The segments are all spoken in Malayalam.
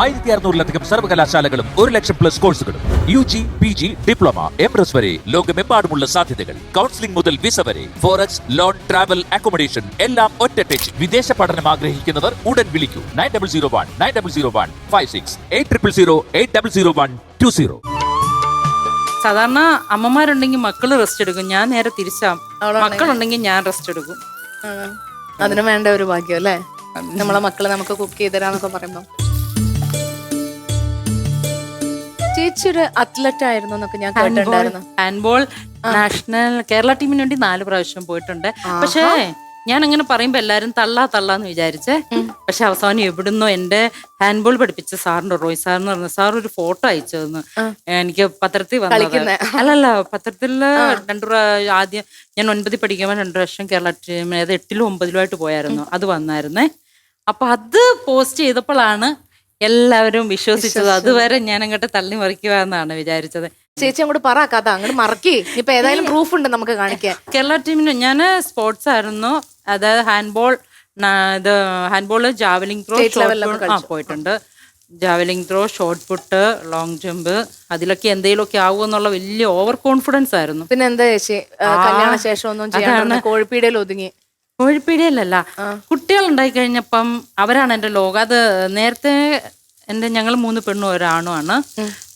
ആയിരത്തി അറുന്നൂറിലധികം സർവകലാശാലകളും ഒരു ലക്ഷം പ്ലസ് കോഴ്സുകളും U G P G diploma M S വരെ ലോകമെമ്പാടുമുള്ള സാധ്യതകൾ. കൗൺസിലിംഗ് മുതൽ വിസ വരെ ഫോറക്സ് ലോൺ ട്രാവൽ അക്കോമഡേഷൻ എല്ലാം ഒറ്റ ടച്ച് വിദേശ പഠനം ആഗ്രഹിക്കുന്നവർ ഉടൻ വിളിക്കൂ. Nine double zero one nine double zero one five six eight triple zero eight double zero one two zero സാധാരണ അമ്മമാരുണ്ടെങ്കിൽ മക്കൾ റെസ്റ്റ് എടുക്കും. ഞാൻ നേരെ തിരിച്ചാ മക്കളുണ്ടെങ്കിൽ ഞാൻ റെസ്റ്റ് എടുക്കും. അതിനു അതിന് വേണ്ട ഒരു ഭാഗ്യം അല്ലേ? നമ്മളെ മക്കൾ നമുക്ക് കുക്ക് ചെയ്തരാന്നൊക്കെ പറയുമ്പോ. ചേച്ചി ഒരു അത്ലറ്റ് ആയിരുന്നു എന്നൊക്കെ ഞാൻ കേട്ടിട്ടുണ്ടായിരുന്നു. ഹാൻഡ്ബോൾ നാഷണൽ കേരള ടീമിന് വേണ്ടി നാല് പ്രാവശ്യം പോയിട്ടുണ്ട്. പക്ഷേ ഞാൻ അങ്ങനെ പറയുമ്പോ എല്ലാരും തള്ളാ തള്ളാന്ന് വിചാരിച്ചേ പക്ഷെ അവസാനം എവിടുന്നോ എന്റെ ഹാൻഡ്ബോൾ പഠിപ്പിച്ച സാറിന്റെ റോയ് സാർ എന്ന് പറഞ്ഞ സാർ ഒരു ഫോട്ടോ അയച്ചു തന്നു എനിക്ക് പത്രത്തിൽ വന്നത്. അല്ലല്ല പത്രത്തിൽ രണ്ടു ആദ്യം ഞാൻ ഒൻപതിൽ പഠിക്കുമ്പോൾ രണ്ടു വർഷം കേരള ടീം ഏത് എട്ടിലും ഒമ്പതിലും ആയിട്ട് പോയായിരുന്നു അത് വന്നായിരുന്നേ. അപ്പൊ അത് പോസ്റ്റ് ചെയ്തപ്പോഴാണ് എല്ലാവരും വിശ്വസിച്ചത് അതുവരെ ഞാൻ അങ്ങോട്ട് തള്ളി മറിക്കുക എന്നാണ് വിചാരിച്ചത്. ചേച്ചി അങ്ങോട്ട് പറ കഥ അങ്ങോട്ട് മറക്കി. ഇപ്പൊ ഏതായാലും പ്രൂഫ് ഉണ്ട് നമുക്ക് കാണിക്കാൻ. കേരള ടീമിന് ഞാൻ സ്പോർട്സ് ആയിരുന്നു. അതായത് ഹാൻഡ്ബോൾ ഇത് ഹാൻഡ്ബോൾ ജാവലിംഗ് ത്രോ ആ പോയിട്ടുണ്ട്. Javelin throw shot put long jump അതിലൊക്കെ എന്തെങ്കിലുമൊക്കെ ആവുമെന്നുള്ള വലിയ ഓവർ കോൺഫിഡൻസ് ആയിരുന്നു. പിന്നെ എന്താ ചേച്ചി? കല്യാണ ശേഷം ഒന്നും ചെയ്യാൻ കോഴിപ്പീടിയിൽ ഒതുങ്ങി. കോഴിപ്പീടിയല്ലല്ല കുട്ടികൾ ഉണ്ടായി കഴിഞ്ഞപ്പം അവരാണ് എന്റെ ലോകം. അത് നേരത്തെ എന്റെ ഞങ്ങൾ മൂന്ന് പെണ്ണും ഒരാണുമാണ്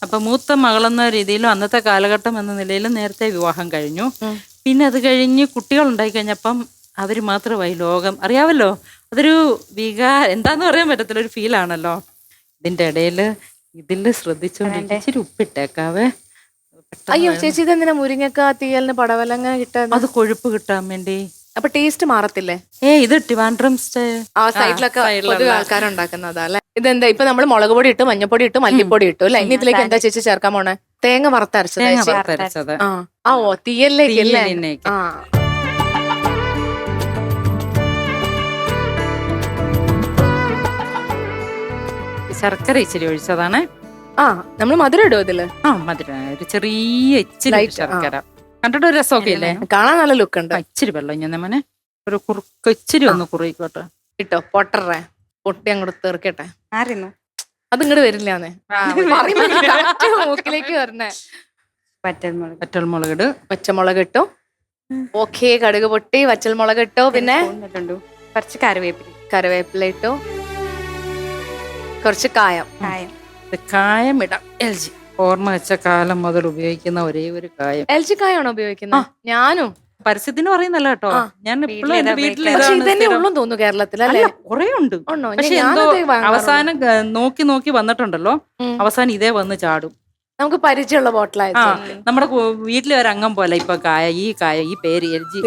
അപ്പൊ മൂത്ത മകളെന്ന രീതിയിലും അന്നത്തെ കാലഘട്ടം എന്ന നിലയിലും നേരത്തെ വിവാഹം കഴിഞ്ഞു. പിന്നെ അത് കഴിഞ്ഞ് കുട്ടികൾ ഉണ്ടായി കഴിഞ്ഞപ്പം അവർ മാത്രമായി ലോകം. അറിയാമല്ലോ അതൊരു വികാ എന്താന്ന് പറയാൻ പറ്റത്തില്ല ഒരു ഫീലാണല്ലോ ഇതിന്റെ ഇടയിൽ ഇതിൽ ശ്രദ്ധിച്ചോണ്ട് ഇച്ചിരി ഉപ്പിട്ടേക്കാവേ. അയ്യോ ചേച്ചി ഇതെന്തിനാ മുരിങ്ങക്ക തീയലിന് പടവലങ്ങ കിട്ടാൻ അത് കൊഴുപ്പ് കിട്ടാൻ വേണ്ടി. അപ്പൊ ടേസ്റ്റ് മാറത്തില്ലേ? ഏ ഇത് ട്രിവാൻഡ്രം ആ സൈഡിലൊക്കെ പൊതുവെ ആൾക്കാരുണ്ടാക്കുന്നതാ അല്ലെ? ഇതെന്താ ഇപ്പൊ നമ്മൾ മുളക് പൊടി ഇട്ടു മഞ്ഞപ്പൊടി ഇട്ടു മല്ലിപ്പൊടി ഇട്ടു അല്ലെ? ഇനി ഇതിലേക്ക് എന്താ ചേച്ചി ചേർക്കാൻ പോണേ? തേങ്ങ വറുത്തരച്ചത് ആ ആ ഓ തീയലിലേക്ക് അല്ലേ? തീയലിലേക്ക്. ആ. ശർക്കര ഇച്ചിരി ഒഴിച്ചതാണ്. ആ നമ്മൾ മധുരം ഇടും ഇതിൽ? ആ മധുരം. ഒരു ചെറിയ ഇച്ചിരി Light, ആ. ശർക്കര. കണ്ടിട്ട് ഒരു രസമൊക്കെ ഇല്ലേ? കാണാൻ നല്ല ലുക്ക് ഉണ്ട് ഇച്ചിരി വെള്ളം ഞാൻ മോനെ. ഒരു കുറുക്ക് ഇച്ചിരി ഒന്ന് കുറുക്കോട്ടെ കിട്ടോ പൊട്ടറേ. പൊട്ടി അങ്ങോട്ട് തീർക്കട്ടെ ആയിരുന്നു അത് ഇങ്ങോട്ട് വരില്ലാന്നേ മൂക്കിലേക്ക് വരണേ. പറ്റൽമുളക്. പറ്റൽമുളക് ഇട് പച്ചമുളക് ഇട്ടു ഓക്കെ കടുക് പൊട്ടി പച്ചമുളക് ഇട്ടു പിന്നെ കുറച്ച് കറിവേപ്പില. കറിവേപ്പില ഇട്ടോ. കുറച്ച് കായം. കായം. കായം ഇടാം. L G. ഓർമ്മ വെച്ച കാലം മുതൽ ഉപയോഗിക്കുന്ന ഒരേ ഒരു കായം. എൽ ജി കായാണോ ഉപയോഗിക്കുന്നത് ഞാനും. പരസ്യത്തിന് പറയുന്നല്ല കേട്ടോ. ഞാൻ എപ്പോഴും എന്റെ വീട്ടിൽ തോന്നുന്നു കേരളത്തിൽ അല്ലേ? അല്ല ഉണ്ട്. പക്ഷെ എന്തോ അവസാനം നോക്കി നോക്കി വന്നിട്ടുണ്ടല്ലോ. അവസാനം ഇതേ വന്ന് ചാടും. നമുക്ക് പരിചയമുള്ള ബോട്ടിൽ ബോട്ടിലായിട്ട് നമ്മുടെ വീട്ടിലെ ഒരു അംഗം പോലെ ഇപ്പൊ കായ ഈ കായ ഈ പേര് എൽ ജി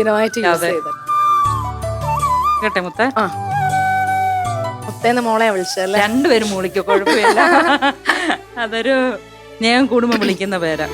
കേട്ടെ മുത്ത? മുത്തേന്ന് മോളെ വിളിച്ചല്ലേ രണ്ടുപേരും മൂളിക്കോ കുഴപ്പമില്ല. അതൊരു സ്നേഹം കൂടുമ്പോ വിളിക്കുന്ന പേരാ.